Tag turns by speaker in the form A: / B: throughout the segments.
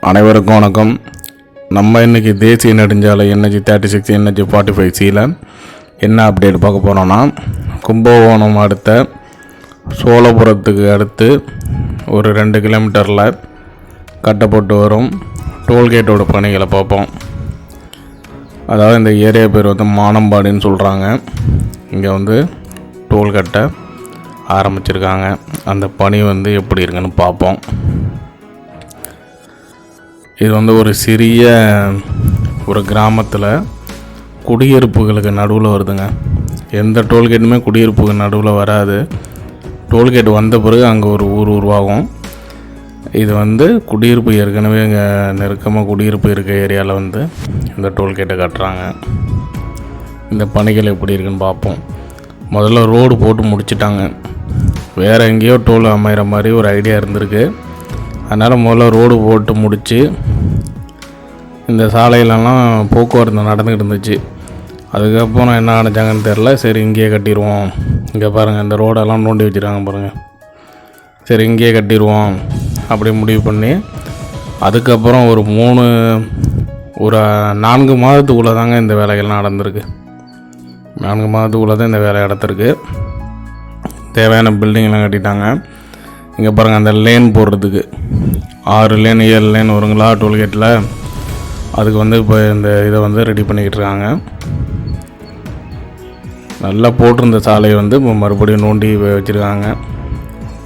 A: அனைவருக்கும் வணக்கம். நம்ம இன்றைக்கி தேசிய நெடுஞ்சாலை NH thirty six NH forty five சியில் என்ன அப்டேட் பார்க்க போகிறோன்னா கும்பகோணம் அடுத்த சோழபுரத்துக்கு அடுத்து ஒரு ரெண்டு கிலோமீட்டரில் கட்டப்பட்டு வரும் டோல்கேட்டோட பணிகளை பார்ப்போம். அதாவது இந்த ஏரியா பேர் வந்து மானம்பாடின்னு சொல்கிறாங்க இங்கே வந்து டோல்கட்டை ஆரம்பிச்சிருக்காங்க. அந்த பணி வந்து எப்படி இருக்குன்னு பார்ப்போம். இது வந்து ஒரு சிறிய ஒரு கிராமத்தில் குடியிருப்புகளுக்கு நடுவில் வருதுங்க. எந்த டோல்கேட்டுமே குடியிருப்புக்கு நடுவில் வராது. டோல்கேட் வந்த பிறகு அங்கே ஒரு ஊர் உருவாகும். இது வந்து குடியிருப்பு ஏற்கனவே இங்கே நெருக்கமாக குடியிருப்பு இருக்க ஏரியாவில் வந்து இந்த டோல்கேட்டை கட்டுறாங்க. இந்த பணிகள் எப்படி இருக்குன்னு பார்ப்போம். முதல்ல ரோடு போட்டு முடிச்சிட்டாங்க. வேறு எங்கேயோ டோல் அமைகிற மாதிரி ஒரு ஐடியா இருந்திருக்கு. அதனால் முதல்ல ரோடு போட்டு முடித்து இந்த சாலையிலலாம் போக்குவரத்து நடந்துக்கிட்டு இருந்துச்சு. அதுக்கப்புறம் என்ன ஆனச்சாங்கன்னு தெரில சரி இங்கேயே கட்டிடுவோம். இங்கே பாருங்கள் இந்த ரோடெல்லாம் நோண்டி வச்சுருக்காங்க பாருங்கள் சரி இங்கேயே கட்டிடுவோம். அப்படி முடிவு பண்ணி அதுக்கப்புறம் ஒரு மூணு ஒரு நான்கு மாதத்துக்குள்ளே தாங்க இந்த வேலைகள்லாம் நடந்திருக்கு. நான்கு மாதத்துக்குள்ளே தான் இந்த வேலை நடத்திருக்கு தேவையான பில்டிங்லாம் கட்டிட்டாங்க. இங்கே பாருங்கள் அந்த லேன் போடுறதுக்கு. ஆறு லேன் ஏழு லேன் வருங்களா டோல்கேட்டில் அதுக்கு வந்து இப்போ இந்த இதை வந்து ரெடி பண்ணிக்கிட்டு இருக்காங்க. நல்லா போட்டிருந்த சாலையை வந்து இப்போ மறுபடியும் நோண்டி வச்சுருக்காங்க.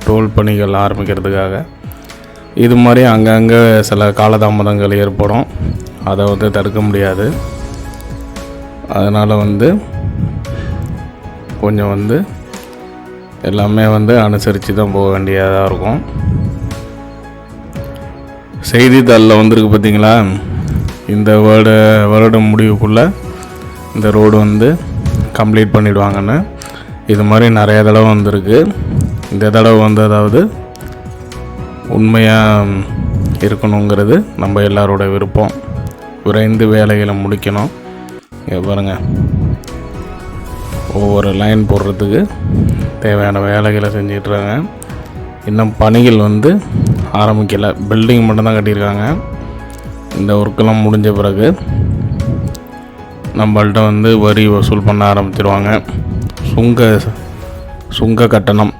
A: டோல் பணிகள் ஆரம்பிக்கிறதுக்காக. இது மாதிரி அங்கங்கே சில காலதாமதங்கள் ஏற்படும். அதை வந்து தடுக்க முடியாது. அதனால் வந்து கொஞ்சம் வந்து எல்லாமே வந்து அனுசரித்து தான் போக வேண்டியதாக இருக்கும். செய்தித்தாளில் வந்திருக்கு பார்த்தீங்களா இந்த வருட வருடம் முடிவுக்குள்ளே இந்த ரோடு வந்து கம்ப்ளீட் பண்ணிவிடுவாங்கன்னு இது மாதிரி நிறைய தடவை வந்திருக்கு. இந்த தடவை வந்து அதாவது உண்மையாக இருக்கணுங்கிறது நம்ம எல்லாரோட விருப்பம். விரைந்து வேலைகளை முடிக்கணும். இங்கே பாருங்கள் ஒவ்வொரு லைன் போடுறதுக்கு தேவையான வேலைகளை செஞ்சிட்ருக்காங்க. இன்னும் பணிகள் வந்து ஆரம்பிக்கலை. பில்டிங் மட்டும்தான் கட்டியிருக்காங்க. இந்த ஒர்க்கெல்லாம் முடிஞ்ச பிறகு நம்மள்ட்ட வந்து வரி வசூல் பண்ண ஆரம்பிச்சிருவாங்க. சுங்க சுங்க கட்டணம்.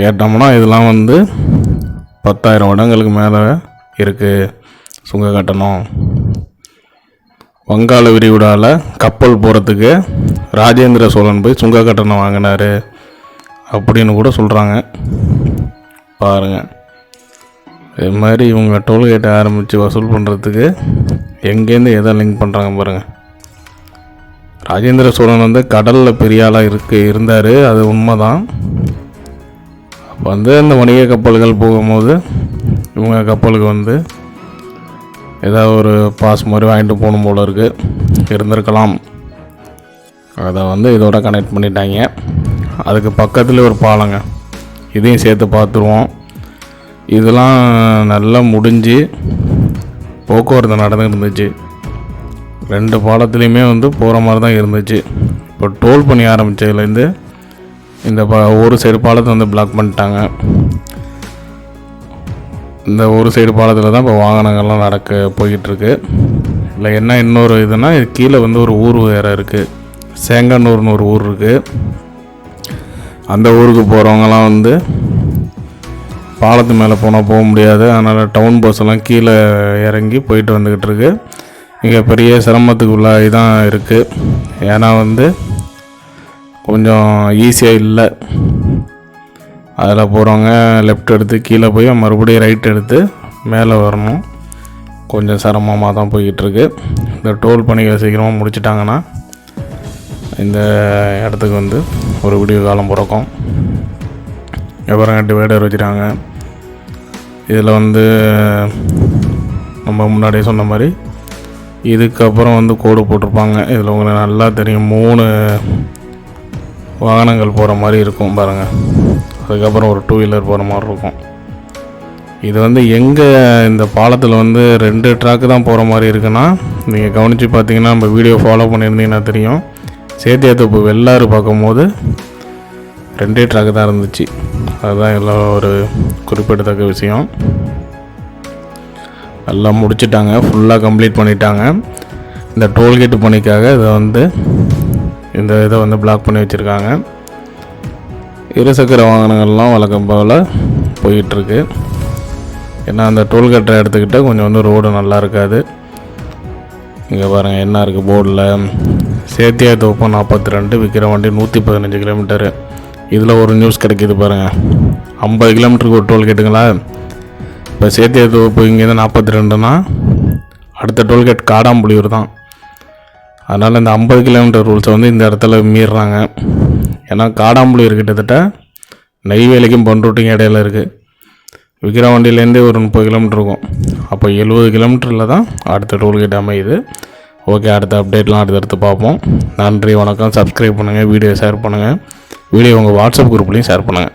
A: கேட்டோம்னா இதெல்லாம் வந்து பத்தாயிரம் இடங்களுக்கு மேலே இருக்குது சுங்க கட்டணம். வங்காள விரிகுடாவில் கப்பல் போகிறதுக்கு ராஜேந்திர சோழன் போய் சுங்க கட்டணம் வாங்கினாரு அப்படின்னு கூட சொல்கிறாங்க பாருங்கள் இது மாதிரி இவங்க டோல்கேட்டை ஆரம்பித்து வசூல் பண்ணுறதுக்கு எங்கேருந்து எதை லிங்க் பண்ணுறாங்க பாருங்கள் ராஜேந்திர சோழன் வந்து கடலில் பெரிய ஆளாக இருக்கு இருந்தார். அது உண்மை தான் வந்து அந்த வணிக கப்பல்கள் போகும்போது இவங்க கப்பலுக்கு வந்து ஏதாவது ஒரு பாஸ் மாதிரி வாங்கிட்டு போகணும் போல இருக்குது இருந்திருக்கலாம். அதை வந்து இதோட கனெக்ட் பண்ணிட்டாங்க. அதுக்கு பக்கத்தில் ஒரு பாலங்க. இதையும் சேர்த்து பார்த்துருவோம். இதெல்லாம் நல்லா முடிஞ்சு போக்குவரத்து நடந்து இருந்துச்சு. ரெண்டு பாலத்துலேயுமே வந்து போகிற மாதிரி தான் இருந்துச்சு. இப்போ டோல் பண்ணி ஆரம்பித்ததுலேருந்து இந்த ப ஒரு சைடு பாலத்தை வந்து பிளாக் பண்ணிட்டாங்க. இந்த ஒரு சைடு பாலத்தில் தான் இப்போ வாகனங்கள்லாம் நடக்க போய்கிட்டுருக்கு இல்லை என்ன இன்னொரு இதுனா இது கீழே வந்து ஒரு ஊர் வேறு இருக்குது சேங்கனூர்னு ஒரு ஊர் இருக்குது அந்த ஊருக்கு போகிறவங்கலாம் வந்து பாலத்து மேலே போனால் போக முடியாது. அதனால் டவுன் பஸ் எல்லாம் கீழே இறங்கி போயிட்டு வந்துக்கிட்டு இருக்கு இங்கே பெரிய சிரமத்துக்கு உள்ளாகி தான் இருக்குது ஏன்னா வந்து கொஞ்சம் ஈஸியாக இல்லை. அதில் போகிறவங்க லெஃப்ட் எடுத்து கீழே போய் மறுபடியும் ரைட் எடுத்து மேலே வரணும். கொஞ்சம் சிரமமாக தான் போய்கிட்டுருக்கு இந்த டோல் பணிகளை சீக்கிரமாக முடிச்சிட்டாங்கன்னா இந்த இடத்துக்கு வந்து ஒரு விடிவு காலம் பிறக்கும். எவரங்காட்டி வேடர் வச்சுட்டாங்க இதில் வந்து நம்ம முன்னாடியே சொன்ன மாதிரி இதுக்கப்புறம் வந்து கோடு போட்டிருப்பாங்க. இதில் உங்களுக்கு நல்லா தெரியும் மூணு வாகனங்கள் போகிற மாதிரி இருக்கும் பாருங்கள் அதுக்கப்புறம் ஒரு டூ வீலர் போகிற மாதிரி இருக்கும். இது வந்து எங்கே இந்த பாலத்தில் வந்து ரெண்டு ட்ராக்கு தான் போகிற மாதிரி இருக்குன்னா நீங்கள் கவனித்து பார்த்தீங்கன்னா நம்ம வீடியோ ஃபாலோ பண்ணியிருந்தீங்கன்னா தெரியும். சேத்தியாத்தோப்பு வெள்ளாறு பார்க்கும்போது ரெண்டே ட்ராக்கு தான் இருந்துச்சு. அதுதான் எல்லாம் ஒரு குறிப்பிடத்தக்க விஷயம். எல்லாம் முடிச்சிட்டாங்க. ஃபுல்லாக கம்ப்ளீட் பண்ணிட்டாங்க. இந்த டோல்கேட் பணிக்காக இதை வந்து இந்த இதை வந்து பிளாக் பண்ணி வச்சுருக்காங்க. இருசக்கர வாகனங்கள்லாம் வழக்கம் போல் போயிட்டுருக்கு. ஏன்னா அந்த டோல்கேட்டை எடுத்துக்கிட்டால் கொஞ்சம் வந்து ரோடு நல்லா இருக்காது. இங்கே பாருங்கள் என்ன இருக்குது போர்டில் சேத்தியா தோப்பம் நாற்பத்தி ரெண்டு விற்கிற வண்டி நூற்றி பதினஞ்சு கிலோமீட்டரு இதில் ஒரு நியூஸ் கிடைக்கிது பாருங்கள் ஐம்பது கிலோமீட்டருக்கு ஒரு டோல் கேட்டுங்களா இப்போ சேத்தியா தோப்பு இங்கேருந்து நாற்பத்தி ரெண்டுனா அடுத்த டோல்கேட் காடாம்புலியூர் தான். அதனால் இந்த ஐம்பது கிலோமீட்டர் ரூல்ஸை வந்து இந்த இடத்துல மீறுறாங்க. ஏன்னா காடாம்புலி கிட்டத்தட்ட. நெய்வேலிக்கும் பண்ருட்டிக்கும் இடையில இருக்குது விக்கிரவாண்டியிலேருந்தே ஒரு முப்பது கிலோமீட்டர் இருக்கும். அப்போ எழுபது கிலோமீட்டரில் தான் அடுத்த டோல்கேட் அமையுது. ஓகே அடுத்த அப்டேட்லாம் அடுத்தடுத்து பார்ப்போம். நன்றி வணக்கம். சப்ஸ்கிரைப் பண்ணுங்கள் வீடியோ ஷேர் பண்ணுங்கள் வீடியோ உங்கள் வாட்ஸ்அப் குரூப்லேயும் ஷேர் பண்ணுங்கள்